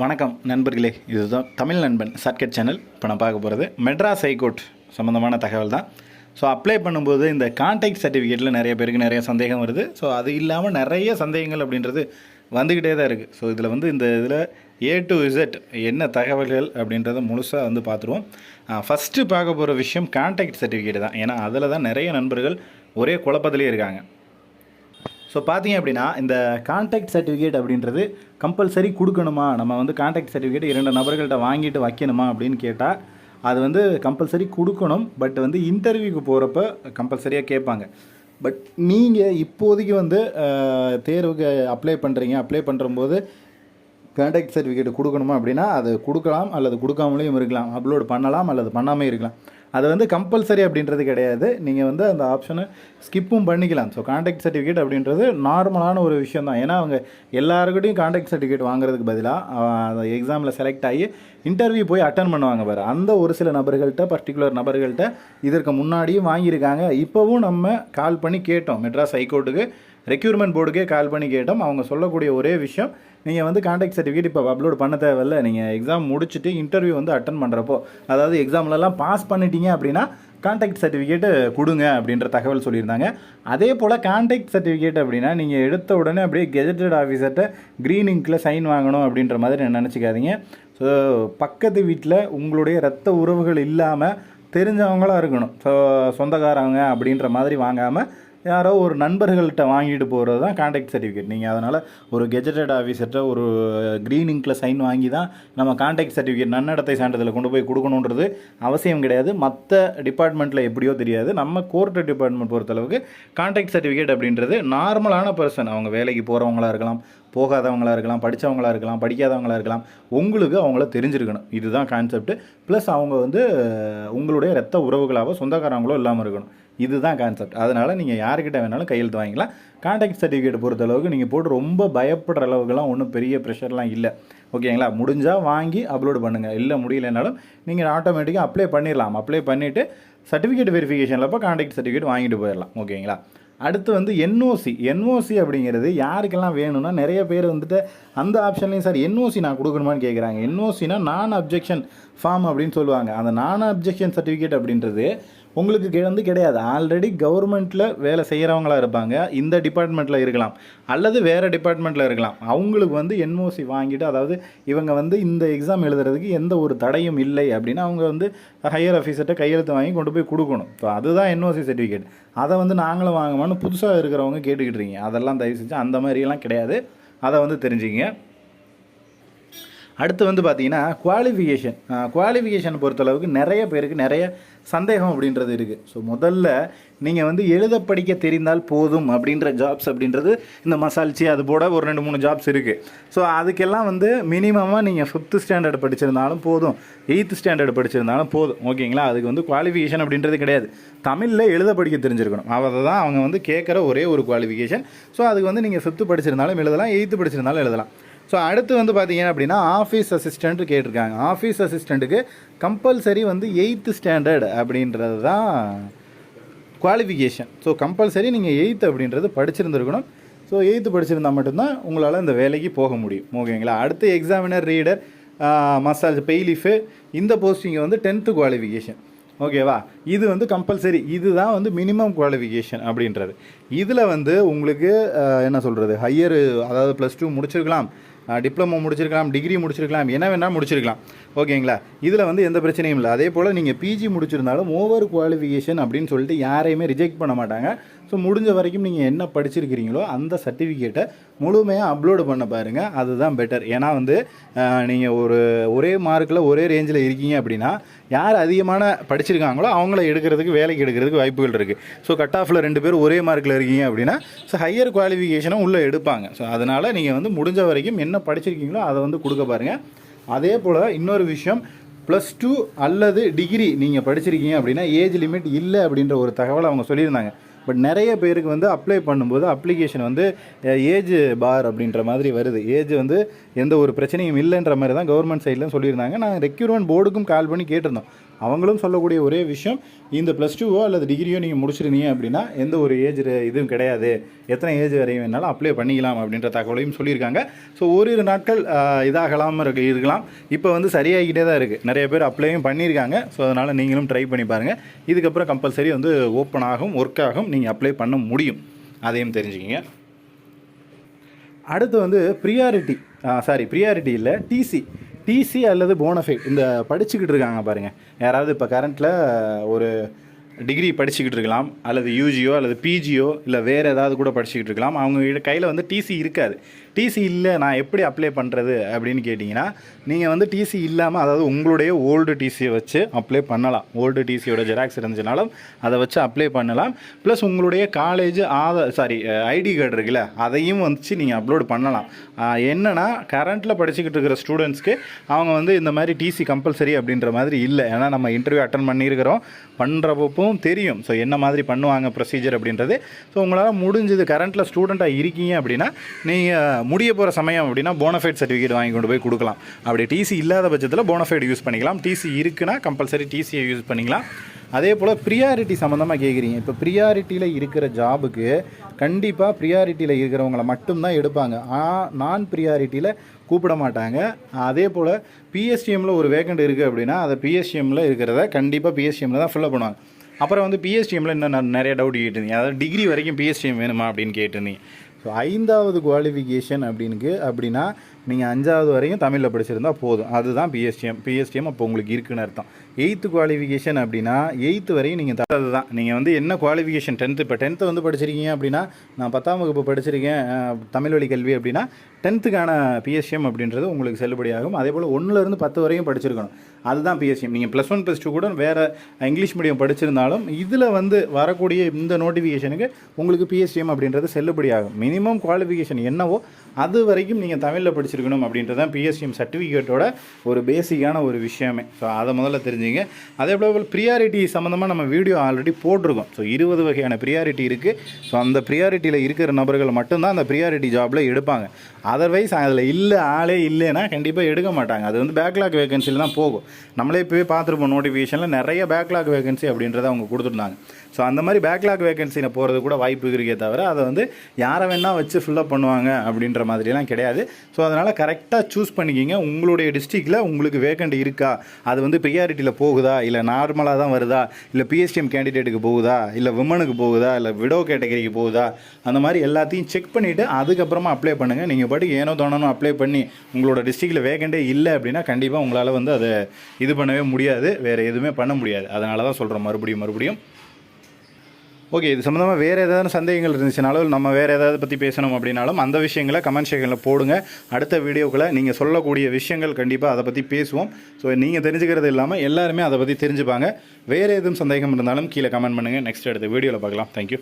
வணக்கம் நண்பர்களே இதுதான் தமிழ் நண்பன் சர்க்கட் சேனல் இப்போ நான் பார்க்க போகிறது மெட்ராஸ் ஹைகோர்ட் சம்மந்தமான தகவல் தான் ஸோ அப்ளை பண்ணும்போது இந்த கான்டாக்ட் சர்டிஃபிகேட்டில் நிறைய பேருக்கு நிறைய சந்தேகம் வருது. ஸோ அது இல்லாமல் நிறைய சந்தேகங்கள் அப்படின்றது வந்துக்கிட்டே தான் இருக்குது ஸோ இதில் வந்து இந்த இதில் ஏ டு இசட் என்ன தகவல்கள் அப்படின்றத முழுசாக வந்து பார்த்துருவோம். ஃபஸ்ட்டு பார்க்க போகிற விஷயம் கான்டாக்ட் சர்டிஃபிகேட் தான். ஏன்னா அதில் தான் நிறைய நண்பர்கள் ஒரே குழப்பத்திலே இருக்காங்க. ஸோ பார்த்தீங்க அப்படின்னா இந்த கான்டாக்ட் சர்டிஃபிகேட் அப்படின்றது கம்பல்சரி கொடுக்கணுமா? நம்ம வந்து கான்டாக்ட் சர்டிஃபிகேட் இரண்டு நபர்கள்ட்ட வாங்கிட்டு வைக்கணுமா அப்படின்னு கேட்டால் அது வந்து கம்பல்சரி கொடுக்கணும். பட் வந்து இன்டர்வியூக்கு போகிறப்ப கம்பல்சரியாக கேட்பாங்க. பட் நீங்கள் இப்போதைக்கு வந்து தேர்வுக்கு அப்ளை பண்ணுறீங்க அப்ளை பண்ணுறம்போது கான்டாக்ட் சர்டிஃபிகேட் கொடுக்கணுமா அப்படின்னா அது கொடுக்கலாம் அல்லது கொடுக்காமலேயும் இருக்கலாம். அப்லோட் பண்ணலாம் அல்லது பண்ணாமல் இருக்கலாம். அது வந்து கம்பல்சரி அப்படின்றது கிடையாது. நீங்கள் வந்து அந்த ஆப்ஷனை ஸ்கிப்பும் பண்ணிக்கலாம். ஸோ கான்டாக்ட் சர்டிஃபிகேட் அப்படின்றது நார்மலான ஒரு விஷயம் தான் ஏன்னா அவங்க எல்லாருக்கிட்டையும் கான்டாக்ட் சர்டிஃபிகேட் வாங்குறதுக்கு பதிலாக அந்த எக்ஸாமில் செலக்ட் ஆகி இன்டர்வியூ போய் அட்டன் பண்ணுவாங்க பாரு. அந்த ஒரு சில நபர்கள்ட்ட பர்டிகுலர் நபர்கள்ட்ட இதற்கு முன்னாடியும் வாங்கியிருக்காங்க. இப்போவும் நம்ம கால் பண்ணி கேட்டோம். மெட்ராஸ் ஹைகோர்ட்டுக்கு ரெக்யூர்மெண்ட் போர்டுக்கே கால் பண்ணி கேட்டோம். அவங்க சொல்லக்கூடிய ஒரே விஷயம் நீங்கள் வந்து கான்டாக்ட் சர்டிஃபிகேட் இப்போ அப்லோட் பண்ண தேவையில்ல. நீங்கள் எக்ஸாம் முடிச்சுட்டு இன்டர்வியூ வந்து அட்டன் பண்ணுறப்போ அதாவது எக்ஸாம்லலாம் பாஸ் பண்ணிட்டீங்க அப்படின்னா கான்டாக்ட் சர்டிஃபிகேட்டு கொடுங்க அப்படின்ற தகவல் சொல்லியிருந்தாங்க. அதே போல் கான்டாக்ட் சர்டிஃபிகேட் அப்படின்னா நீங்கள் எடுத்த உடனே அப்படியே கெஜெட்டட் ஆஃபீஸர்கிட்ட க்ரீன் இங்கில் சைன் வாங்கணும் அப்படின்ற மாதிரி நினச்சிக்காதீங்க. ஸோ பக்கத்து வீட்டில் உங்களுடைய ரத்த உறவுகள் இல்லாமல் தெரிஞ்சவங்களாக இருக்கணும். ஸோ சொந்தக்காரங்க அப்படின்ற மாதிரி வாங்காமல் யாரோ ஒரு நண்பர்கள்ட்ட வாங்கிட்டு போகிறது தான் கான்டாக்ட் சர்டிஃபிகேட் நீங்கள் அதனால் ஒரு கெஜெட்டட் ஆஃபீஸர்கிட்ட ஒரு க்ரீன் இங்கில் சைன் வாங்கி தான் நம்ம கான்டாக்ட் சர்டிஃபிகேட் நன்னடத்தை சான்றிதழை கொண்டு போய் கொடுக்கணுன்றது அவசியம் கிடையாது. மற்ற டிபார்ட்மெண்ட்டில் எப்படியோ தெரியாது. நம்ம கோர்ட் டிபார்ட்மெண்ட் பொறுத்தளவுக்கு கான்டாக்ட் சர்டிஃபிகேட் அப்படின்றது நார்மலான பர்சன் அவங்க வேலைக்கு போகிறவங்களா இருக்கலாம் போகாதவங்களா இருக்கலாம் படித்தவங்களாக இருக்கலாம் படிக்காதவங்களா இருக்கலாம். உங்களுக்கு அவங்கள தெரிஞ்சிருக்கணும். இதுதான் கான்செப்ட் ப்ளஸ் அவங்க வந்து உங்களுடைய ரத்த உறவுகளாகவோ சொந்தக்காரங்களோ இல்லாமல் இருக்கணும். இதுதான் கான்செப்ட் அதனால் நீங்கள் யார்கிட்ட வேணாலும் கையெழுத்து வாங்கிக்கலாம். கான்டாக்ட் சர்டிஃபிகேட் பொறுத்தளவுக்கு நீங்கள் போட்டு ரொம்ப பயப்படுற அளவுக்குலாம் ஒன்றும் பெரிய ப்ரெஷர்லாம் இல்லை. ஓகேங்களா? முடிஞ்சால் வாங்கி அப்லோட் பண்ணுங்கள் இல்லை முடியலைனாலும் நீங்கள் ஆட்டோமேட்டிக்காக அப்ளை பண்ணிடலாம் அப்ளை பண்ணிவிட்டு சர்டிஃபிகேட் வெரிஃபிகேஷனில் அப்போ கான்டாக்ட் சர்டிஃபிகேட் வாங்கிட்டு போயிடலாம் ஓகேங்களா? அடுத்து வந்து என்ஓசி என்ஓசி அப்படிங்கிறது யாருக்கெல்லாம் வேணும்னா நிறைய பேர் வந்துட்டு அந்த ஆப்ஷன்லையும் சார் என்ஓசி நான் கொடுக்கணுமான்னு கேட்குறாங்க என்ஓசினா நான் அப்ஜெக்ஷன் ஃபார்ம் அப்படின்னு சொல்லுவாங்க. அந்த நான் அப்ஜெக்ஷன் சர்டிஃபிகேட் அப்படின்றது உங்களுக்கு கி- வந்து கிடையாது. ஆல்ரெடி கவர்மெண்ட்டில் வேலை செய்கிறவங்களா இருப்பாங்க. இந்த டிபார்ட்மெண்ட்டில் இருக்கலாம். அல்லது வேறு டிபார்ட்மெண்ட்டில் இருக்கலாம். அவங்களுக்கு வந்து என்ஓசி வாங்கிட்டு அதாவது இவங்க வந்து இந்த எக்ஸாம் எழுதுறதுக்கு எந்த ஒரு தடையும் இல்லை அப்படின்னு அவங்க வந்து ஹையர் ஆஃபீஸர்கிட்ட கையெழுத்து வாங்கி கொண்டு போய் கொடுக்கணும். ஸோ அதுதான் என்ஓசி சர்டிஃபிகேட் அதை வந்து நாங்களும் வாங்கமான்னு புதுசாக இருக்கிறவங்க கேட்டுக்கிட்டு இருக்கீங்க. அதெல்லாம் தயவு செஞ்சு அந்த மாதிரியெல்லாம் கிடையாது. அதை வந்து தெரிஞ்சுங்க அடுத்து வந்து பார்த்தீங்கன்னா குவாலிஃபிகேஷன் குவாலிஃபிகேஷன் பொறுத்தளவுக்கு நிறைய பேருக்கு நிறைய சந்தேகம் அப்படின்றது இருக்குது ஸோ முதல்ல நீங்கள் வந்து எழுத படிக்க தெரிந்தால் போதும் அப்படின்ற ஜாப்ஸ் அப்படின்றது இந்த மசால்ச்சி அது போட ஒரு ரெண்டு மூணு ஜாப்ஸ் இருக்குது ஸோ அதுக்கெல்லாம் வந்து மினிமமாக நீங்கள் ஃபிஃப்த்து ஸ்டாண்டர்ட் படிச்சிருந்தாலும் போதும். எயித்து ஸ்டாண்டர்ட் படிச்சிருந்தாலும் போதும். ஓகேங்களா அதுக்கு வந்து குவாலிஃபிகேஷன் அப்படின்றது கிடையாது. தமிழில் எழுத படிக்க தெரிஞ்சிருக்கணும். அதை தான் அவங்க வந்து கேட்குற ஒரே ஒரு குவாலிஃபிகேஷன் ஸோ அதுக்கு வந்து நீங்கள் ஃபிஃப்த்து படிச்சிருந்தாலும் எழுதலாம் எயித்து படிச்சிருந்தாலும் எழுதலாம். ஸோ அடுத்து வந்து பார்த்தீங்க அப்படின்னா ஆஃபீஸ் அசிஸ்டண்ட்டு கேட்டிருக்காங்க. ஆஃபீஸ் அசிஸ்டண்ட்டுக்கு கம்பல்சரி வந்து எயித்து ஸ்டாண்டர்ட் அப்படின்றது தான் குவாலிஃபிகேஷன் ஸோ கம்பல்சரி நீங்கள் எயித்து அப்படின்றது படிச்சிருந்துருக்கணும். ஸோ எயித்து படிச்சிருந்தால் மட்டும்தான் உங்களால் இந்த வேலைக்கு போக முடியும். ஓகேங்களா? அடுத்து எக்ஸாமினர் ரீடர் மசாஜ் பெய்லிஃபு இந்த போஸ்டிங்கை வந்து டென்த்து குவாலிஃபிகேஷன் ஓகேவா? இது வந்து கம்பல்சரி இதுதான் வந்து மினிமம் குவாலிஃபிகேஷன் அப்படின்றது. இதில் வந்து உங்களுக்கு என்ன சொல்கிறது ஹையர் அதாவது ப்ளஸ் டூ முடிச்சிருக்கலாம். டிப்ளமோ முடிச்சிருக்கலாம் டிகிரி முடிச்சிருக்கலாம் என்ன வேணால் முடிச்சிருக்கலாம். ஓகேங்களா? இதில் வந்து எந்த பிரச்சனையும் இல்லை. அதே போல் நீங்கள் பிஜி முடிச்சிருந்தாலும் ஓவர் குவாலிஃபிகேஷன் அப்படின்னு சொல்லிட்டு யாரையுமே ரிஜெக்ட் பண்ண மாட்டாங்க. ஸோ முடிஞ்ச வரைக்கும் நீங்கள் என்ன படிச்சிருக்கிறீங்களோ அந்த சர்டிஃபிகேட்டை முழுமையாக அப்லோடு பண்ண பாருங்கள் அதுதான் பெட்டர் ஏன்னா வந்து நீங்கள் ஒரு ஒரே மார்க்கில் ஒரே ரேஞ்சில் இருக்கீங்க அப்படின்னா யார் அதிகமான படிச்சிருக்காங்களோ அவங்கள எடுக்கிறதுக்கு வேலைக்கு எடுக்கிறதுக்கு வாய்ப்புகள் இருக்குது ஸோ கட் ஆஃபில் ரெண்டு பேர் ஒரே மார்க்கில் இருக்கீங்க அப்படின்னா ஸோ ஹையர் குவாலிஃபிகேஷனும் உள்ளே எடுப்பாங்க. ஸோ அதனால் நீங்கள் வந்து முடிஞ்ச வரைக்கும் என்ன படிச்சிருக்கீங்களோ அதை வந்து கொடுக்க பாருங்கள் அதே போல் இன்னொரு விஷயம் ப்ளஸ் டூ அல்லது டிகிரி நீங்கள் படிச்சிருக்கீங்க அப்படின்னா ஏஜ் லிமிட் இல்லை அப்படின்ற ஒரு தகவலை அவங்க சொல்லியிருந்தாங்க. பட் நிறைய பேருக்கு வந்து அப்ளை பண்ணும்போது அப்ளிகேஷன் வந்து ஏஜ் பார் அப்படின்ற மாதிரி வருது. ஏஜ் வந்து எந்த ஒரு பிரச்சனையும் இல்லைன்ற மாதிரி தான் கவர்மெண்ட் சைட்லேயும் சொல்லியிருந்தாங்க. நாங்கள் ரெக்யூர்மெண்ட் போர்டுக்கும் கால் பண்ணி கேட்டிருந்தோம். அவங்களும் சொல்லக்கூடிய ஒரே விஷயம் இந்த ப்ளஸ் டூவோ அல்லது டிகிரியோ நீங்கள் முடிச்சிருந்தீங்க அப்படின்னா எந்த ஒரு ஏஜ் இதுவும் கிடையாது. எத்தனை ஏஜ் வரையும் வேணாலும் அப்ளை பண்ணிக்கலாம் அப்படின்ற தகவலையும் சொல்லியிருக்காங்க. ஸோ ஓரிரு நாட்கள் இதாகலாம் இருக்கு இருக்கலாம். இப்போ வந்து சரியாகிட்டே தான் இருக்குது நிறைய பேர் அப்ளையும் பண்ணியிருக்காங்க. ஸோ அதனால் நீங்களும் ட்ரை பண்ணி பாருங்கள் இதுக்கப்புறம் கம்பல்சரி வந்து ஓப்பன் ஆகும் ஒர்க் ஆகும். நீங்கள் அப்ளை பண்ண முடியும். அதையும் தெரிஞ்சுக்கிங்க. அடுத்து வந்து ப்ரியாரிட்டி சாரி ப்ரியாரிட்டி இல்லை டிசி டிசி அல்லது போனஃபைட் இந்த படிச்சுக்கிட்டு இருக்காங்க பாருங்கள் யாராவது இப்போ கரண்ட்டில் ஒரு டிகிரி படிச்சுக்கிட்டு இருக்கலாம் அல்லது யூஜியோ அல்லது பிஜியோ இல்லை வேறு ஏதாவது கூட படிச்சுக்கிட்டு இருக்கலாம் அவங்க கையில் வந்து டிசி இருக்காது. டிசி இல்லை நான் எப்படி அப்ளை பண்ணுறது அப்படின்னு கேட்டிங்கன்னா நீங்கள் வந்து டிசி இல்லாமல் அதாவது உங்களுடைய ஓல்டு டிசியை வச்சு அப்ளை பண்ணலாம். ஓல்டு டிசியோட ஜெராக்ஸ் இருந்துச்சுனாலும் அதை வச்சு அப்ளை பண்ணலாம். ப்ளஸ் உங்களுடைய college Aadhaar sorry ID card இருக்குல்ல அதையும் வந்துச்சு நீங்கள் அப்லோட் பண்ணலாம். என்னென்னா என்னன்னா கரண்ட்டில் படிச்சுக்கிட்டு இருக்கிற ஸ்டூடெண்ட்ஸ்க்கு அவங்க வந்து இந்த மாதிரி டிசி கம்பல்சரி அப்படின்ற மாதிரி இல்லை. ஏன்னா நம்ம இன்டர்வியூ அட்டன் பண்ணியிருக்கிறோம். பண்ணுறப்பவும் தெரியும். ஸோ என்ன மாதிரி பண்ணுவாங்க ப்ரொசீஜர் அப்படின்றது. ஸோ உங்களால் முடிஞ்சது கரண்ட்டில் ஸ்டூடெண்ட்டாக இருக்கீங்க அப்படின்னா நீங்கள் முடிய போகிற சமயம் அப்படின்னா போனஃபைட் சர்டிஃபிகேட் வாங்கி கொண்டு போய் கொடுக்கலாம். அப்படி டிசி இல்லாத பட்சத்தில் போனஃபைட் யூஸ் பண்ணிக்கலாம். டிசி இருக்குன்னா கம்பல்சரி டிசியை யூஸ் பண்ணிக்கலாம். அதே போல் ப்ரியாரிட்டி சம்மந்தமாக கேட்குறீங்க இப்போ ப்ரியாரிட்டியில் இருக்கிற ஜாபுக்கு கண்டிப்பாக ப்ரியாரிட்டியில் இருக்கிறவங்கள மட்டும்தான் எடுப்பாங்க. நான் ப்ரியாரிட்டியில் கூப்பிட மாட்டாங்க. அதே போல் பிஎஸ்டிஎம்மில் ஒரு வேக்கண்ட் இருக்குது அப்படின்னா அதை பிஎஸ்டிஎம்மில் இருக்கிறத கண்டிப்பாக பிஎஸ்டிஎம்மில் தான் ஃபில்லப் பண்ணுவாங்க. அப்புறம் வந்து பிஎஸ்டிஎம்மில் இன்னும் நிறைய டவுட் கேட்டிருந்தீங்க. அதாவது டிகிரி வரைக்கும் பிஎஸ்டிஎம் வேணுமா அப்படின்னு கேட்டிருந்தீங்க. ஸோ ஐந்தாவது குவாலிஃபிகேஷன் அப்படினுக்கு அப்படின்னா நீங்கள் அஞ்சாவது வரையும் தமிழில் படிச்சிருந்தால் போதும். அதுதான் பிஎஸ்டிஎம் பிஎஸ்டிஎம் அப்போ உங்களுக்கு இருக்குன்னு அர்த்தம். எயித்து குவாலிஃபிகேஷன் அப்படின்னா எயித்து வரையும் நீங்கள் தரது தான் நீங்கள் வந்து என்ன குவாலிஃபிகேஷன் டென்த்து இப்போ டென்த்து வந்து படிச்சிருக்கீங்க அப்படின்னா நான் பத்தாம் வகுப்பு படிச்சிருக்கேன் தமிழ் வழி கல்வி அப்படின்னா டென்த்துக்கான பிஎஸ்டிஎம் அப்படின்றது உங்களுக்கு செல்லுபடியாகும். அதே போல் ஒன்றுலேருந்து பத்து வரையும் படிச்சிருக்கணும். அதுதான் பிஎஸ்சிஎம் நீங்கள் ப்ளஸ் ஒன் ப்ளஸ் டூ கூட வேறு இங்கிலீஷ் மீடியம் படிச்சிருந்தாலும் இதில் வந்து வரக்கூடிய இந்த நோட்டிஃபிகேஷனுக்கு உங்களுக்கு பிஎஸ்சிஎம் அப்படின்றது செல்லுபடியாகும். மினிமம் குவாலிஃபிகேஷன் என்னவோ அது வரைக்கும் நீங்கள் தமிழில் படிச்சு அப்படின்றது தான் பிஎஸ்சிஎம் சர்டிஃபிகேட்டோட ஒரு பேசிக்கான ஒரு விஷயமே. ஸோ அதை முதல்ல தெரிஞ்சுங்க. அதே போல் ப்ரியாரிட்டி சம்மந்தமாக நம்ம வீடியோ ஆல்ரெடி போட்டிருக்கோம். ஸோ இருபது வகையான ப்ரியாரிட்டி இருக்குது ஸோ அந்த ப்ரியாரிட்டியில் இருக்கிற நபர்கள் மட்டும்தான் அந்த ப்ரியாரிட்டி ஜாபில் எடுப்பாங்க. அதர்வைஸ் அதில் இல்லை ஆளே இல்லைன்னா கண்டிப்பாக எடுக்க மாட்டாங்க. அது வந்து பேக்லாக் வேகன்சியில் தான் போகும். நம்மளே இப்போவே பார்த்துருப்போம் நோட்டிஃபிகேஷனில் நிறைய பேக்லாக் வேகன்சி அப்படின்றத அவங்க கொடுத்துருந்தாங்க. ஸோ அந்த மாதிரி பேக்லாக் வேகன்சியில் போகிறது கூட வாய்ப்பு இருக்கே தவிர அதை வந்து யாரை வேணால் வச்சு ஃபில்லப் பண்ணுவாங்க அப்படின்ற மாதிரிலாம் கிடையாது. ஸோ அதனால் கரெக்டாக சூஸ் பண்ணிக்கிங்க. உங்களுடைய டிஸ்ட்ரிக்டில் உங்களுக்கு வேகண்ட் இருக்கா? அது வந்து ப்ரியாரிட்டியில் போகுதா? இல்லை நார்மலாக தான் வருதா? இல்லை பிஎஸ்டிஎம் கேண்டிடேட்டுக்கு போகுதா? இல்லை விமனுக்கு போகுதா? இல்லை விடோ கேட்டகரிக்கு போகுதா? அந்த மாதிரி எல்லாத்தையும் செக் பண்ணிவிட்டு அதுக்கப்புறமா அப்ளை பண்ணுங்கள் நீங்கள் பாட்டுக்கு ஏனோ தோணணும் அப்ளை பண்ணி உங்களோட டிஸ்ட்ரிக்டில் வேகண்டே இல்லை அப்படின்னா கண்டிப்பாக உங்களால் வந்து அதை இது பண்ணவே முடியாது. வேறு எதுவுமே பண்ண முடியாது. அதனால தான் சொல்கிறோம் மறுபடியும் மறுபடியும். ஓகே இது சம்மந்தமாக வேறு ஏதாவது சந்தேகங்கள் இருந்துச்சுனாலும் நம்ம வேறு ஏதாவது பற்றி பேசணும் அப்படின்னாலும் அந்த விஷயங்களை கமெண்ட் செக்ஷனில் போடுங்க. அடுத்த வீடியோக்குள்ளே நீங்கள் சொல்லக்கூடிய விஷயங்கள் கண்டிப்பாக அதை பற்றி பேசுவோம். ஸோ நீங்கள் தெரிஞ்சுக்கிறது இல்லாமல் எல்லாருமே அதை பற்றி தெரிஞ்சுப்பாங்க. வேறு எதுவும் சந்தேகம் இருந்தாலும் கீழே கமெண்ட் பண்ணுங்கள் நெக்ஸ்ட் அடுத்த வீடியோவில் பார்க்கலாம். தேங்க்யூ